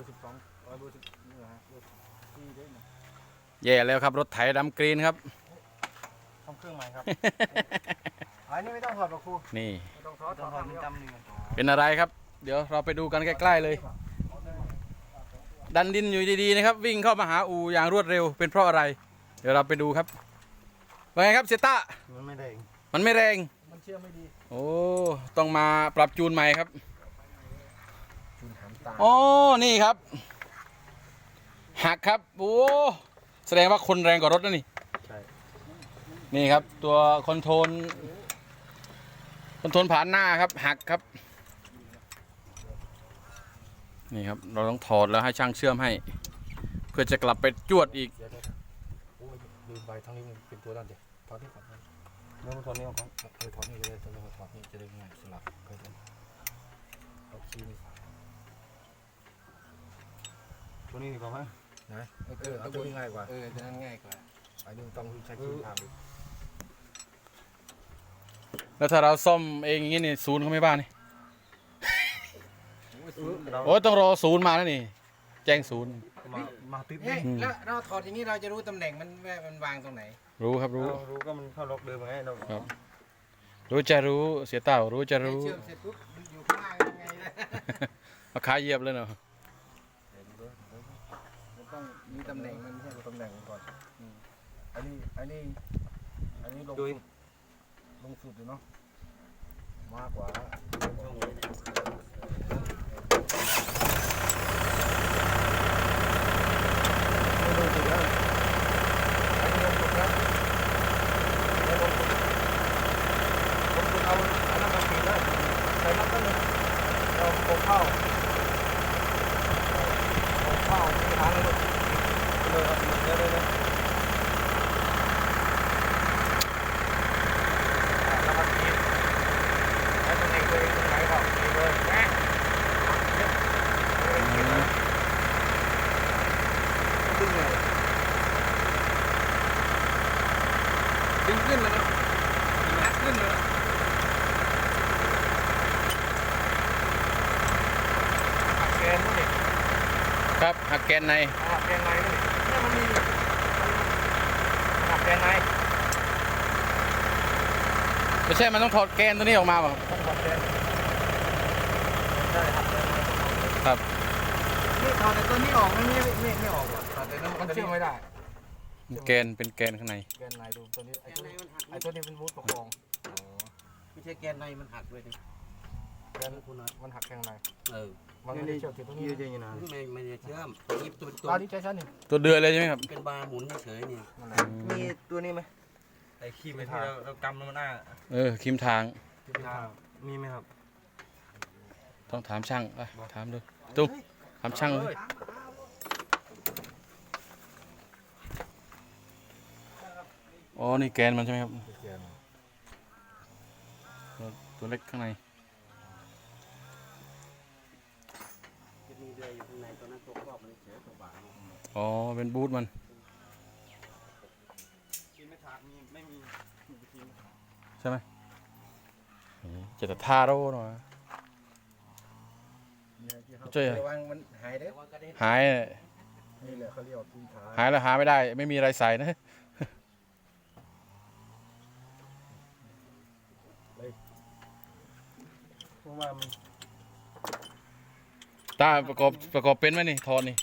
อร์สิบสองร้อยเบอร์สิบนี่เหรอฮะเบอร์ที่ได้นะแย่แล้วครับ รถไถดำกรีนครับ ทำเครื่องใหม่ครับ อันนี้ไม่ต้องถอดหรอกครูนี่ ไม่ต้องถอดถอดมันจำหนึ่งเป็นอะไรครับ เดี๋ยวเราไปดูกันใกล้ๆเลย ดันดินอยู่ดีๆนะครับ วิ่งเข้ามาหาอูอย่างรวดเร็ว เป็นเพราะอะไร เดี๋ยวเราไปดูครับว่าไงครับเซต้ามันไม่แรงมันไม่แรง มันเชื่อมไม่ดี โอ้ต้องมาปรับจูนใหม่ครับจูนหามตา อ๋อ นี่ครับ หักครับ โอ้ แสดงว่าคนแรงกว่ารถนะนี่ ใช่ นี่ครับ ตัวคอนโทรล คอนโทรลผ่านหน้าครับ หักครับ นี่ครับ เราต้องถอดแล้วให้ช่างเชื่อมให้ เพื่อจะกลับไปจวดอีกเดี๋ยวเดี๋ยวโอ้ยลืมไปทั้งนี้มันเป็นตัวด้านเดียวถอดนี่ก่อนเริ่มถอดนี่ก่อนเออถอดนี่จะได้ถอดนี่ถอดนี่จะได้ง่ายสลับก็ได้เอาคีย์นี่ตัว นี้ดีกว่าไหมนะเออเอาตัวนี้ง่ายกว่าเออจะนั้นง่ายกว่าอันนี้ต้องใช้คีย์ทำอีกแล้วถ้าเราซ่อมเองอย่างนี้นี่ศูนย์เขาไม่บ้านี่เราโอ้ยต้องรอศูนย์มาแล้วนี่ แจ้งศูนย์มามาติดเฮ้ยอืมแล้วเราถอดอย่างนี้เราจะรู้ตำแหน่งมันว่ามันวางตรงไหน รู้ครับรู้เรารู้ก็มันเข้าล็อกเดิมไงเราครับรู้จะรู้เสียเต่ารู้จะรู้เชื่อมเสร็จปุ๊บมันอยู่ข้างล่างยังไงล่ะมาขาเหยียบเลยเนาะ มัน ต้องมีตำแหน่งมันใช่ไหมดูตำแหน่งมันก่อนอืมอันนี้อันนี้อันนี้ลงดูสุดลงสุดอยู่เนาะมากกว่าไม่ลงสุดแล้วอันนี้ลงสุดแล้วไม่ลงสุดลงสุดเอาอันนั้นมาปีนเลยใส่น้ำกันเลยเราโขกเข้าโขกเข้าที่หางเลยลูกเลยครับเดี๋ยวเดี๋ยวเดี๋ยว แล้วก็ทีแล้วตรงนี้คือตรงไหนก็ทีเลยแม่ดึงเลย ดึงขึ้นแล้วนะงัดขึ้นเลย หักแกนนู่นนี่ ครับหัก แกนในหักแกนในนู่นนี่เนี่ยมันมีหักแกนในไม่ใช่มันต้องถอดแกนตัวนี้ออกมาเปล่ะต้องหักแกนใช่หักแกนในครับ นี่ถอดแต่ตัวนี้ออกไม่ไม่ไม่ไม่ออกหรอกถอดแต่นั้นมันเชื่อมไม่ได้ แกนเป็นแกนข้างใน แกนในดูตัวนี้ไอ้แกนตัวในนี้มันหักไอ้ตัวนี้เป็นบูธประคอง ไม่ใช่แกนในมันหักเลยดิ แกนมันหักแกนในเออมันไม่ได้เชื่อมติดตัวนี้ไม่ไม่ได้เชื่อมยิบตัวเป็นตัวตอนนี้ใช้ชั้นนี่ตัวเดือยเลยใช่ไหมครับเป็นบาร์หมุนเฉยๆเนี่ยนั่นแหละมีตัวนี้ไหมไอ้ขี้ไปที่เราเรากำแล้วมันอ้าเออคิมทางที่เป็นทางมีไหมครับ ต้องถามช่างอะถามดูตุ้มถามช่างเลยอ๋อ นี่แกนมันใช่ไหมครับแกนตัวเล็กข้างใน ตัวนั้นตัวครอบมันเฉยตัวบาร์อ๋อ เป็นบูทมันกินไม่ถาดมีไม่มีใช่ไหมนี่จะแต่ท่าโร่หน่อยเนี่ยที่เขาช่วยระวังมันหายเด้อหาย นี่แหละเขาเรียกว่าที่ขาหายแล้วหาไม่ได้ ไม่มีอะไรใส่นะเพราะว่ามัน ตาประกอบประกอบเป็นไหมนี่ทอนนี่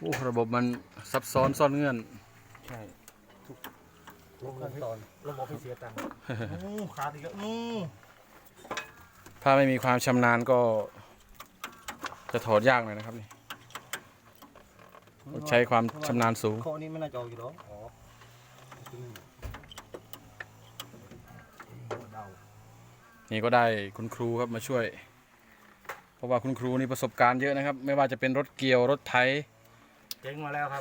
โอ้ระบบมันซับซ้อนซ่อนเงื่อน ใช่ทุกทุกขั้นตอนระบบให้เสียตังค์อู้ขาดอีกแล้วอู้ถ้าไม่มีความชำนาญก็ จะถอดยากหน่อยนะครับนี่ต้องใช้ความชำนาญสูง ข้อนี้ไม่น่าจะออกอยู่หรอกอ๋อเดา นี่ก็ได้คุณครูครับมาช่วย เพราะว่าคุณครูนี่ประสบการณ์เยอะนะครับ ไม่ว่าจะเป็นรถเกี่ยวรถไถเจ๊งมาแล้วครับ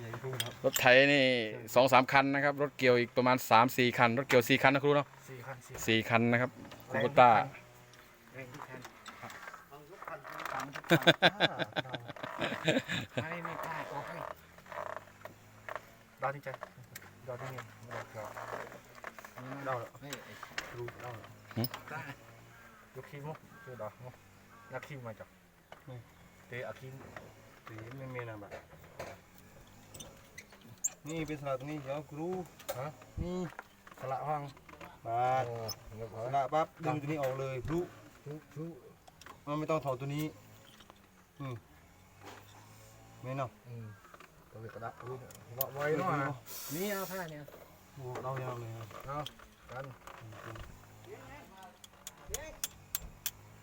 ใหญ่ดูครับรถไถนี่สองสามคันนะครับ รถเกี่ยวอีกประมาณสามสี่คัน รถเกี่ยวสี่คันนะครูเนาะสี่คันสี่สี่คันนะครับคูโบต้าแรงทุกคันสามทุกคันอ่าไม่ไม่กล้าออกให้ ดาวที่ใจดาวที่นี่ดาวครับดาวนี่รู้ดาวยกขี้มุกคือดาวมุกนักขี้มาจากเตะอาขี้สีไม่มีนะแบบนี่เป็นสลัดตรงนี้เดี๋ยวครูฮะนี่สละห้องมาโอ้เงียบสเลยลัดปั๊บดึงตัวนี้ออกเลยพลุทุกทุกมันไม่ต้องถอดตัวนี้อืมไม่เนาะ อืมตัวกระดาษรู้ว่าไว้เนาะนะนี่เอาผ้าเนี่ยโอ้เรายาวเลยเอากัน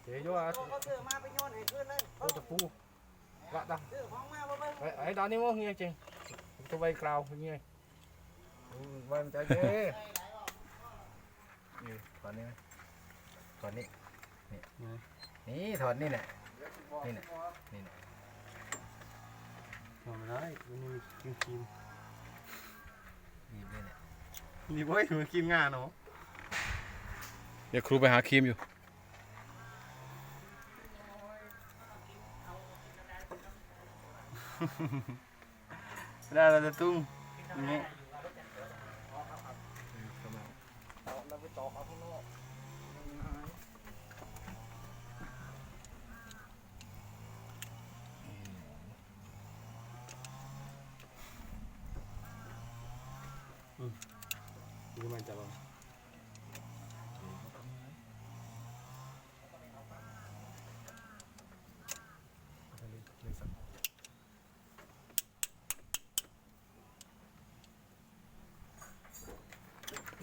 เดี๋ยวอะเขาซื้อมาไปโยนให้คืนเลยโอ้ตะปูละดังซื้อของมาบ่เบิ่งไอ้ไอ้ดานนี่มั้งเงี้ยจริงตัวใบกราวเงี้ยใบมันใจเจ๊นี่ถอนนี่ถอนนี่นี่นี่ถอนนี่แหละนี่แหละนี่แหละ ทำไม่ได้วันนี้กินครีมนี่นี่แหละนี่เว้ยมันครีมงานเนาะเดี๋ยวครูไปหาครีมอยู่ได้เราจะตุ้งอย่างนี้ เราไปตอกเอาข้างนอก ดู มันจะลอง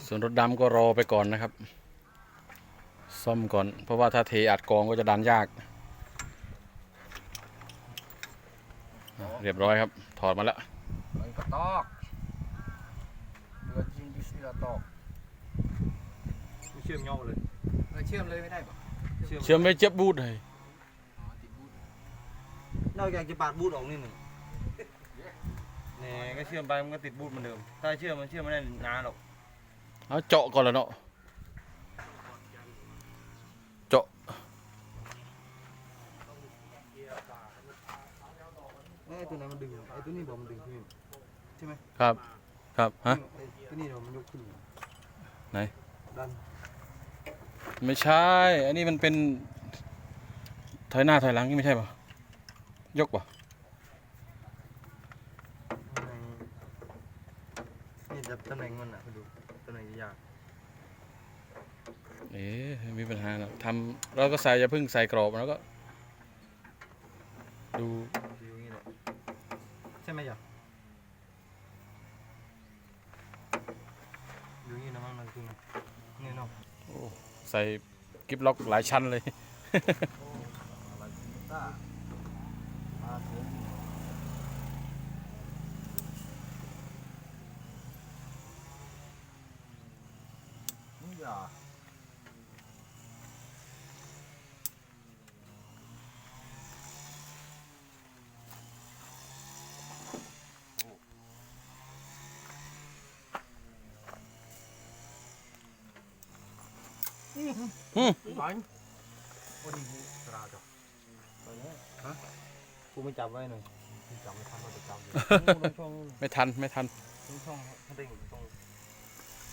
ส่วนรถดำก็รอไปก่อนนะครับ ซ่อมก่อน เพราะว่าถ้าเทอัดกองก็จะดันยากอะเรียบร้อยครับ ถอดมาแล้วมันก็ตอกเรือ จริงดิสิละตอกไม่เชื่อมย่อเลยเออเชื่อมเลยไม่ได้ปะเชื่อมไม่เจ็บบูดเลยอ๋อติดบูทนอกจากจะปาดบูดออกนี่หนึ่งนี่ก็เชื่อมไปมันก็ติดบูดเหมือนเดิม ถ้าเชื่อมมันเชื่อมไม่ได้นานหรอก เอาเจาะก่อนแล้วเนาะเจาะไอ้ตัวนั้นมันดึงไอ้ตัวนี้บอกมันดึงขึ้นครับ ครับฮะไอ้ตัวนี้เดี๋ยวมันยกขึ้นไหนดันไม่ใช่ อันนี้มันเป็นถอยหน้าถอยหลังนี่ไม่ใช่ป่ะยกป่ะนี่จะตำแหน่งมันอะไปดูตำแหน่งยากเอ๊ะไม่มีปัญหาหรอกทำเราก็ใส่อย่าเพึ่งใส่กรอบแล้วก็ ดูดูอย่างนี้แหละใช่ไหมจ๊ะดูอย่างนี้นะมันมันคือนี่เนาะ ใส่กิฟล็อกหลายชั้นเลยอะไรต้ามาเสียงนี่อย่าอืมไหนโอ้ดีกูตราจ้ะกูไม่จับไว้หน่อยที่จำไม่ทันว่าจะจำอยู่ลงช่องไม่ทันไม่ทันลงช่องให้เด้งตรง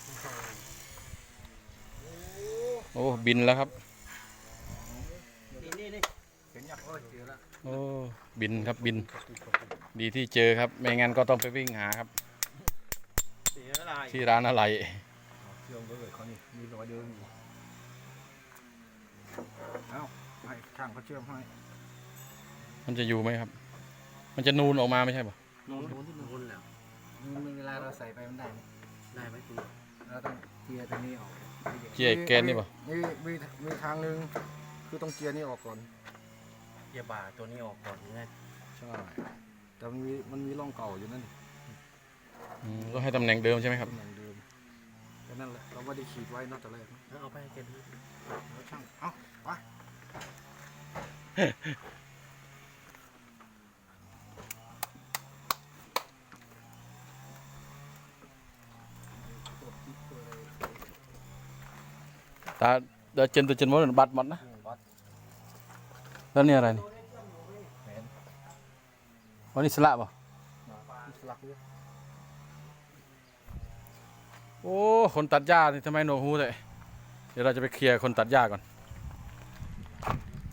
ลงช่องโอ้บินแล้วครับนี่นี่นี่เห็นอยากเออเจอแล้วโอ้บินครับบิน ดีที่เจอครับ ไม่งั้นก็ต้องไปวิ่งหาครับที่ร้านอะไรเชื่อมเลยเขานี่มีรอยเดินอยู่เอ้าให้ ช่างเขาเชื่อมให้มันจะอยู่ไหมครับ มันจะนูนออกมาไม่ใช่ป่ะนูนนูนที่นูนแล้วมันเวลาเราใส่ไปมันได้ไหมได้ไหมคุณเราต้องเจียร์ตัวนี้ออกเจียร์แกนนี่ป่ะมีมีมีทางหนึ่งคือต้องเจียร์นี่ออกก่อนเกียร์บ่าตัวนี้ออกก่อนใช่ไหมใช่แต่มันมีมันมีร่องเก่าอยู่นั่นอืมก็ให้ตำแหน่งเดิมใช่ไหมครับตำแหน่งเดิมแต่นั่นแหละเราไม่ได้ขีดไว้นอกจากแรกนะแล้วเอาไปให้แกดูแล้วช่างเอ้าไป ตาเดี๋ยวเจนตัวเจนมดบัตรหมดนะวัดแล้วนี่อะไรนี่แหวนวันนี้สละป่ะสลักด้วยโอ้ คนตัดหญ้านี่ทำไมหนวกหูเลยเดี๋ยวเราจะไปเคลียร์คนตัดหญ้าก่อน